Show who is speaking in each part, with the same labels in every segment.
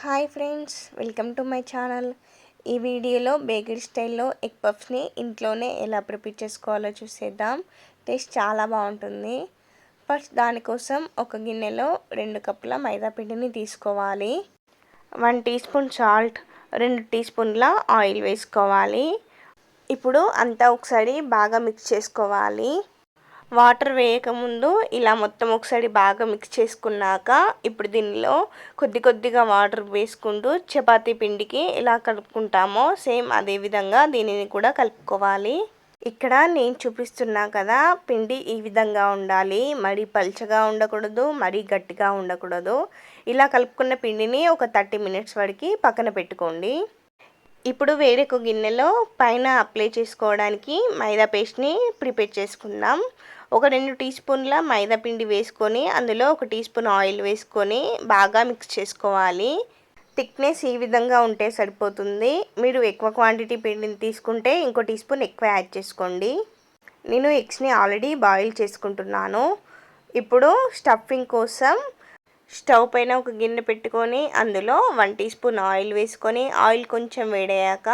Speaker 1: Hi friends welcome to my channel. ఈ వీడియోలో bakery స్టైల్లో ఎగ్ పఫ్స్ని ఇంట్లోనే ఎలా ప్రిపేర్ చేసుకోవాలో చూసేద్దాం. టేస్ట్ చాలా బాగుంటుంది. ఫస్ట్ దానికోసం ఒక గిన్నెలో రెండు కప్పుల మైదా పిండిని తీసుకోవాలి. వన్ టీ స్పూన్ సాల్ట్ రెండు టీ స్పూన్ల ఆయిల్ వేసుకోవాలి. ఇప్పుడు అంతా ఒకసారి బాగా మిక్స్ చేసుకోవాలి. వాటర్ వేయకముందు ఇలా మొత్తం ఒకసారి బాగా మిక్స్ చేసుకున్నాక ఇప్పుడు దీనిలో కొద్ది కొద్దిగా వాటర్ వేసుకుంటూ చపాతీ పిండికి ఎలా కలుపుకుంటామో సేమ్ అదే విధంగా దీనిని కూడా కలుపుకోవాలి. ఇక్కడ నేను చూపిస్తున్నా కదా పిండి ఈ విధంగా ఉండాలి. మరీ పల్చగా ఉండకూడదు మరీ గట్టిగా ఉండకూడదు. ఇలా కలుపుకున్న పిండిని ఒక థర్టీ మినిట్స్ వరకు పక్కన పెట్టుకోండి. ఇప్పుడు వేరొక గిన్నెలో పైన అప్లై చేసుకోవడానికి మైదా పేస్ట్ని ప్రిపేర్ చేసుకుందాం. ఒక రెండు టీ స్పూన్ల మైదా పిండి వేసుకొని అందులో ఒక టీ స్పూన్ ఆయిల్ వేసుకొని బాగా మిక్స్ చేసుకోవాలి. థిక్నెస్ ఈ విధంగా ఉంటే సరిపోతుంది. మీరు ఎక్కువ క్వాంటిటీ పిండిని తీసుకుంటే ఇంకో టీ స్పూన్ ఎక్కువ యాడ్ చేసుకోండి. నేను ఎగ్స్ని ఆల్రెడీ బాయిల్ చేసుకుంటున్నాను. ఇప్పుడు స్టఫింగ్ కోసం స్టవ్ పైన ఒక గిన్నె పెట్టుకొని అందులో వన్ టీ స్పూన్ ఆయిల్ వేసుకొని ఆయిల్ కొంచెం వేడయ్యాక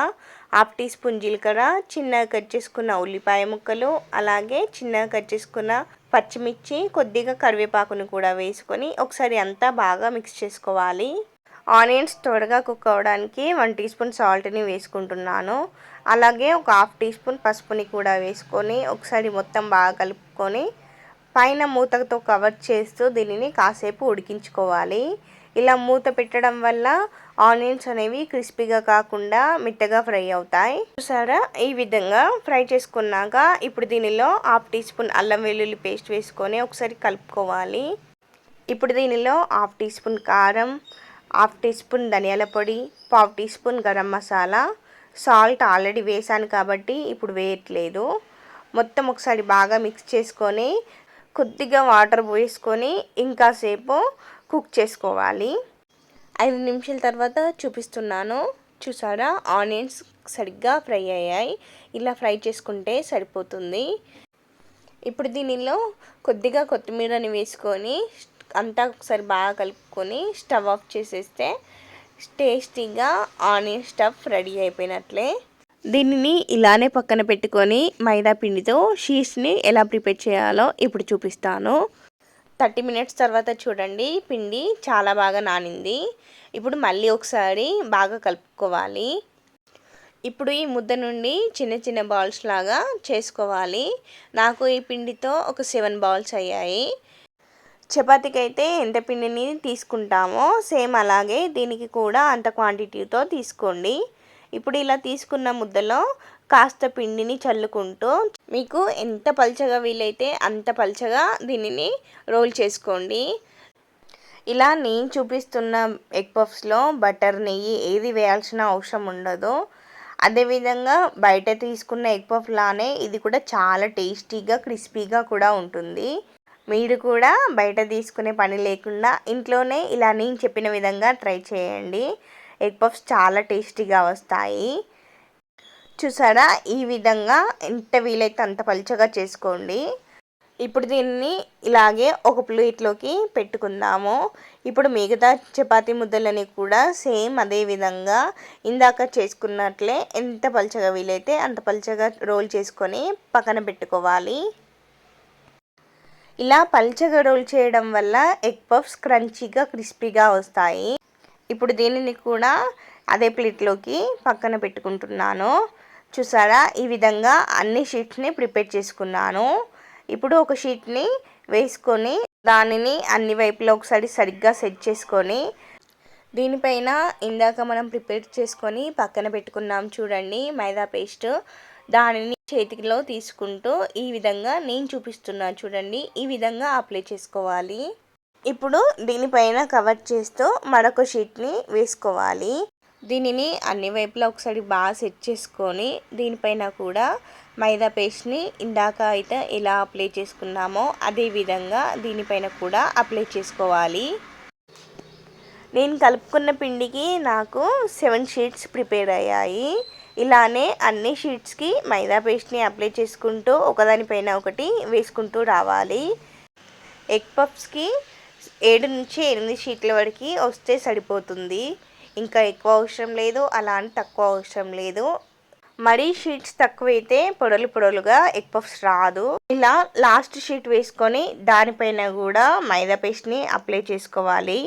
Speaker 1: హాఫ్ టీ స్పూన్ జీలకర్ర చిన్నగా కట్ చేసుకున్న ఉల్లిపాయ ముక్కలు అలాగే చిన్నగా కట్ చేసుకున్న పచ్చిమిర్చి కొద్దిగా కరివేపాకును కూడా వేసుకొని ఒకసారి అంతా బాగా మిక్స్ చేసుకోవాలి. ఆనియన్స్ త్వరగా కుక్ అవ్వడానికి వన్ టీ స్పూన్ సాల్ట్ని వేసుకుంటున్నాను. అలాగే ఒక హాఫ్ టీ స్పూన్ పసుపుని కూడా వేసుకొని ఒకసారి మొత్తం బాగా కలుపుకొని పైన మూతతో కవర్ చేస్తూ దీనిని కాసేపు ఉడికించుకోవాలి. ఇలా మూత పెట్టడం వల్ల ఆనియన్స్ అనేవి క్రిస్పీగా కాకుండా మెత్తగా ఫ్రై అవుతాయి. చూసారా? ఈ విధంగా ఫ్రై చేసుకున్నాక ఇప్పుడు దీనిలో హాఫ్ టీ స్పూన్ అల్లం వెల్లుల్లి పేస్ట్ వేసుకొని ఒకసారి కలుపుకోవాలి. ఇప్పుడు దీనిలో హాఫ్ టీ స్పూన్ కారం హాఫ్ టీ స్పూన్ ధనియాల పొడి పావు teaspoon garam masala salt already వేసాను కాబట్టి ఇప్పుడు వేయట్లేదు. మొత్తం ఒకసారి బాగా మిక్స్ చేసుకొని కొద్దిగా వాటర్ పోసుకొని ఇంకాసేపు కుక్ చేసుకోవాలి. ఐదు నిమిషాల తర్వాత చూపిస్తున్నాను. చూసారా? ఆనియన్స్ సరిగ్గా ఫ్రై అయ్యాయి. ఇలా ఫ్రై చేసుకుంటే సరిపోతుంది. ఇప్పుడు దీనిలో కొద్దిగా కొత్తిమీరని వేసుకొని అంతా ఒకసారి బాగా కలుపుకొని స్టవ్ ఆఫ్ చేసేస్తే టేస్టీగా ఆనియన్ స్టఫ్ రెడీ అయిపోయినట్లే. దీనిని ఇలానే పక్కన పెట్టుకొని మైదా పిండితో షీట్స్ని ఎలా ప్రిపేర్ చేయాలో ఇప్పుడు చూపిస్తాను. థర్టీ మినిట్స్ తర్వాత చూడండి పిండి చాలా బాగా నానింది. ఇప్పుడు మళ్ళీ ఒకసారి బాగా కలుపుకోవాలి. ఇప్పుడు ఈ ముద్ద నుండి చిన్న చిన్న బాల్స్ లాగా చేసుకోవాలి. నాకు ఈ పిండితో ఒక సెవెన్ బాల్స్ అయ్యాయి. చపాతీకి అయితే ఎంత పిండిని తీసుకుంటామో సేమ్ అలాగే దీనికి కూడా అంత క్వాంటిటీతో తీసుకోండి. ఇప్పుడు ఇలా తీసుకున్న ముద్దలో కాస్త పిండిని చల్లుకుంటూ మీకు ఎంత పలచగా వీలైతే అంత పల్చగా దీనిని రోల్ చేసుకోండి. ఇలా నేను చూపిస్తున్న ఎగ్ పఫ్స్లో బటర్ నెయ్యి ఏది వేయాల్సిన అవసరం ఉండదు. అదేవిధంగా బయట తీసుకున్న ఎగ్ పఫ్ లానే ఇది కూడా చాలా టేస్టీగా క్రిస్పీగా కూడా ఉంటుంది. మీరు కూడా బయట తీసుకునే పని లేకుండా ఇంట్లోనే ఇలా నేను చెప్పిన విధంగా ట్రై చేయండి. ఎగ్ పఫ్స్ చాలా టేస్టీగా వస్తాయి. చూసారా? ఈ విధంగా ఎంత వీలైతే అంత పలుచగా చేసుకోండి. ఇప్పుడు దీన్ని ఇలాగే ఒక ప్లేట్లోకి పెట్టుకుందాము. ఇప్పుడు మిగతా చపాతీ ముద్దలని కూడా సేమ్ అదే విధంగా ఇందాక చేసుకున్నట్లే ఎంత పలుచగా వీలైతే అంత పలుచగా రోల్ చేసుకొని పక్కన పెట్టుకోవాలి. ఇలా పల్చగా రోల్ చేయడం వల్ల ఎగ్ పఫ్స్ క్రంచీగా క్రిస్పీగా వస్తాయి. ఇప్పుడు దీనిని కూడా అదే ప్లేట్లోకి పక్కన పెట్టుకుంటున్నాను. చూసారా? ఈ విధంగా అన్ని షీట్స్ని ప్రిపేర్ చేసుకున్నాను. ఇప్పుడు ఒక షీట్ని వేసుకొని దానిని అన్ని వైపులో ఒకసారి సరిగ్గా సెట్ చేసుకొని దీనిపైన ఇందాక మనం ప్రిపేర్ చేసుకొని పక్కన పెట్టుకున్నాం చూడండి మైదా పేస్ట్. దానిని చేతిలో తీసుకుంటూ ఈ విధంగా నేను చూపిస్తున్నాను చూడండి. ఈ విధంగా అప్లై చేసుకోవాలి. ఇప్పుడు దీనిపైన కవర్ చేస్తూ మరొక షీట్ని వేసుకోవాలి. దీనిని అన్ని వైపులా ఒకసారి బాగా సెట్ చేసుకొని దీనిపైన కూడా మైదా పేస్ట్ని ఇందాక అయితే ఎలా అప్లై చేసుకున్నామో అదే విధంగా దీనిపైన కూడా అప్లై చేసుకోవాలి. నేను కలుపుకున్న పిండికి నాకు సెవెన్ షీట్స్ ప్రిపేర్ అయ్యాయి. ఇలానే అన్ని షీట్స్కి మైదా పేస్ట్ని అప్లై చేసుకుంటూ ఒకదానిపైన ఒకటి వేసుకుంటూ రావాలి. ఎగ్ పఫ్స్కి ఏడు నుంచి ఎనిమిది షీట్ల వరకు వస్తే సరిపోతుంది. ఇంకా ఎక్కువ అవసరం లేదు అలా అని తక్కువ అవసరం లేదు. మరీ షీట్స్ తక్కువైతే పొడలు పొడలుగా ఎగ్ పఫ్స్ రాదు. ఇలా లాస్ట్ షీట్ వేసుకొని దానిపైన కూడా మైదా పేస్ట్ని అప్లై చేసుకోవాలి.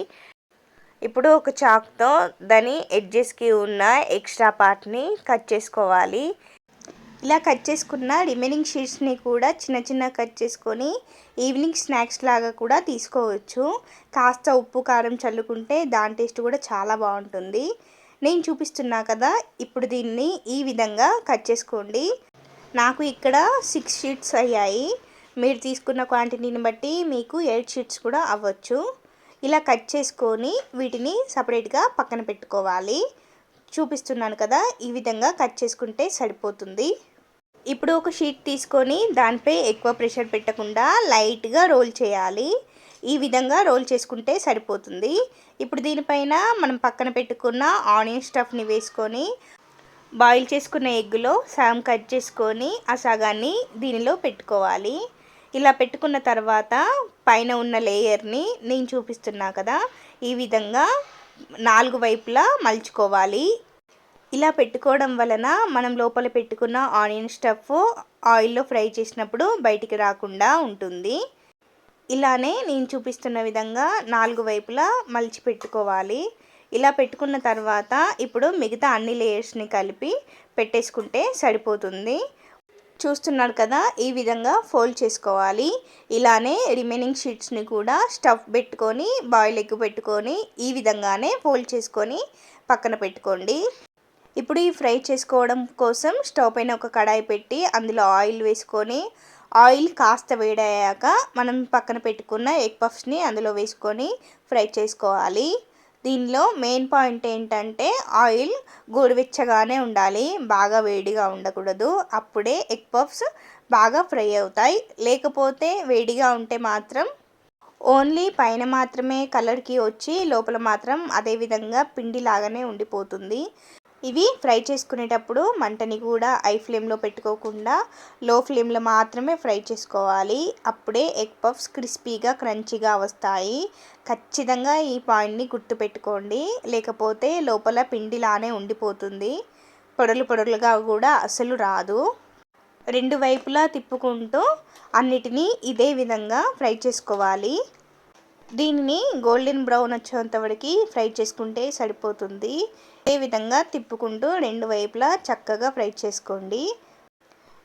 Speaker 1: ఇప్పుడు ఒక చాక్తో దాని ఎడ్జెస్కి ఉన్న ఎక్స్ట్రా పార్ట్ని కట్ చేసుకోవాలి. ఇలా కట్ చేసుకున్న రిమైనింగ్ షీట్స్ని కూడా చిన్న చిన్న కట్ చేసుకొని ఈవినింగ్ స్నాక్స్ లాగా కూడా తీసుకోవచ్చు. కాస్త ఉప్పు కారం చల్లుకుంటే దాని టేస్ట్ కూడా చాలా బాగుంటుంది. నేను చూపిస్తున్నా కదా ఇప్పుడు దీన్ని ఈ విధంగా కట్ చేసుకోండి. నాకు ఇక్కడ సిక్స్ షీట్స్ అయ్యాయి. మీరు తీసుకున్న క్వాంటిటీని బట్టి మీకు ఎయిట్ షీట్స్ కూడా అవ్వచ్చు. ఇలా కట్ చేసుకొని వీటిని సపరేట్గా పక్కన పెట్టుకోవాలి. చూపిస్తున్నాను కదా ఈ విధంగా కట్ చేసుకుంటే సరిపోతుంది. ఇప్పుడు ఒక షీట్ తీసుకొని దానిపై ఎక్కువ ప్రెషర్ పెట్టకుండా లైట్గా రోల్ చేయాలి. ఈ విధంగా రోల్ చేసుకుంటే సరిపోతుంది. ఇప్పుడు దీనిపైన మనం పక్కన పెట్టుకున్న ఆనియన్ స్టఫ్ని వేసుకొని బాయిల్ చేసుకున్న ఎగ్గులో సగం కట్ చేసుకొని ఆ సగాన్ని దీనిలో పెట్టుకోవాలి. ఇలా పెట్టుకున్న తర్వాత పైన ఉన్న లేయర్ని నేను చూపిస్తున్నా కదా ఈ విధంగా నాలుగు వైపులా మలుచుకోవాలి. ఇలా పెట్టుకోవడం వలన మనం లోపల పెట్టుకున్న ఆనియన్ స్టఫ్ ఆయిల్లో ఫ్రై చేసినప్పుడు బయటికి రాకుండా ఉంటుంది. ఇలానే నేను చూపిస్తున్న విధంగా నాలుగు వైపులా మలిచి పెట్టుకోవాలి. ఇలా పెట్టుకున్న తర్వాత ఇప్పుడు మిగతా అన్ని లేయర్స్ని కలిపి పెట్టేసుకుంటే సరిపోతుంది. చూస్తున్నారు కదా ఈ విధంగా ఫోల్డ్ చేసుకోవాలి. ఇలానే రిమైనింగ్ షీట్స్ని కూడా స్టఫ్ పెట్టుకొని బాయిల్ ఎగ్ పెట్టుకొని ఈ విధంగానే ఫోల్డ్ చేసుకొని పక్కన పెట్టుకోండి. ఇప్పుడు ఈ ఫ్రై చేసుకోవడం కోసం స్టవ్ పైన ఒక కడాయి పెట్టి అందులో ఆయిల్ వేసుకొని ఆయిల్ కాస్త వేడయ్యాక మనం పక్కన పెట్టుకున్న ఎగ్ పఫ్స్ని అందులో వేసుకొని ఫ్రై చేసుకోవాలి. దీనిలో మెయిన్ పాయింట్ ఏంటంటే ఆయిల్ గోరువెచ్చగానే ఉండాలి బాగా వేడిగా ఉండకూడదు. అప్పుడే ఎగ్ పఫ్స్ బాగా ఫ్రై అవుతాయి. లేకపోతే వేడిగా ఉంటే మాత్రం ఓన్లీ పైన మాత్రమే కలర్కి వచ్చి లోపల మాత్రం అదే విధంగా పిండి లాగానే ఉండిపోతుంది. ఇవి ఫ్రై చేసుకునేటప్పుడు మంటని కూడా ఐ ఫ్లేమ్లో పెట్టుకోకుండా లో ఫ్లేమ్లో మాత్రమే ఫ్రై చేసుకోవాలి. అప్పుడే ఎగ్ పఫ్స్ క్రిస్పీగా క్రంచీగా వస్తాయి. ఖచ్చితంగా ఈ పాయింట్ని గుర్తుపెట్టుకోండి లేకపోతే లోపల పిండిలానే ఉండిపోతుంది. పొడలు పొడలుగా కూడా అసలు రాదు. రెండు వైపులా తిప్పుకుంటూ అన్నిటినీ ఇదే విధంగా ఫ్రై చేసుకోవాలి. దీనిని గోల్డెన్ బ్రౌన్ వచ్చేంత వరకు ఫ్రై చేసుకుంటే సరిపోతుంది. ఏ విధంగా తిప్పుకుంటూ రెండు వైపులా చక్కగా ఫ్రై చేసుకోండి.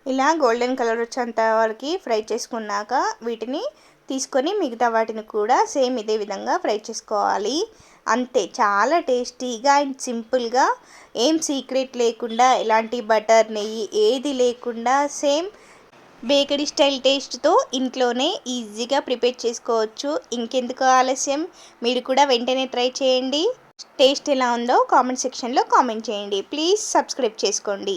Speaker 1: ఇలా గోల్డెన్ కలర్ వచ్చేంత వరకు ఫ్రై చేసుకున్నాక వీటిని తీసుకొని మిగతా వాటిని కూడా సేమ్ ఇదే విధంగా ఫ్రై చేసుకోవాలి. అంతే చాలా టేస్టీగా అండ్ సింపుల్గా ఏం సీక్రెట్ లేకుండా ఎలాంటి బటర్ నెయ్యి ఏది లేకుండా సేమ్ బేకరీ స్టైల్ టేస్ట్తో ఇంట్లోనే ఈజీగా ప్రిపేర్ చేసుకోవచ్చు. ఇంకెందుకు ఆలస్యం? మీరు కూడా వెంటనే ట్రై చేయండి. టేస్ట్ ఎలా ఉందో కామెంట్ సెక్షన్లో కామెంట్ చేయండి. ప్లీజ్ సబ్స్క్రైబ్ చేసుకోండి.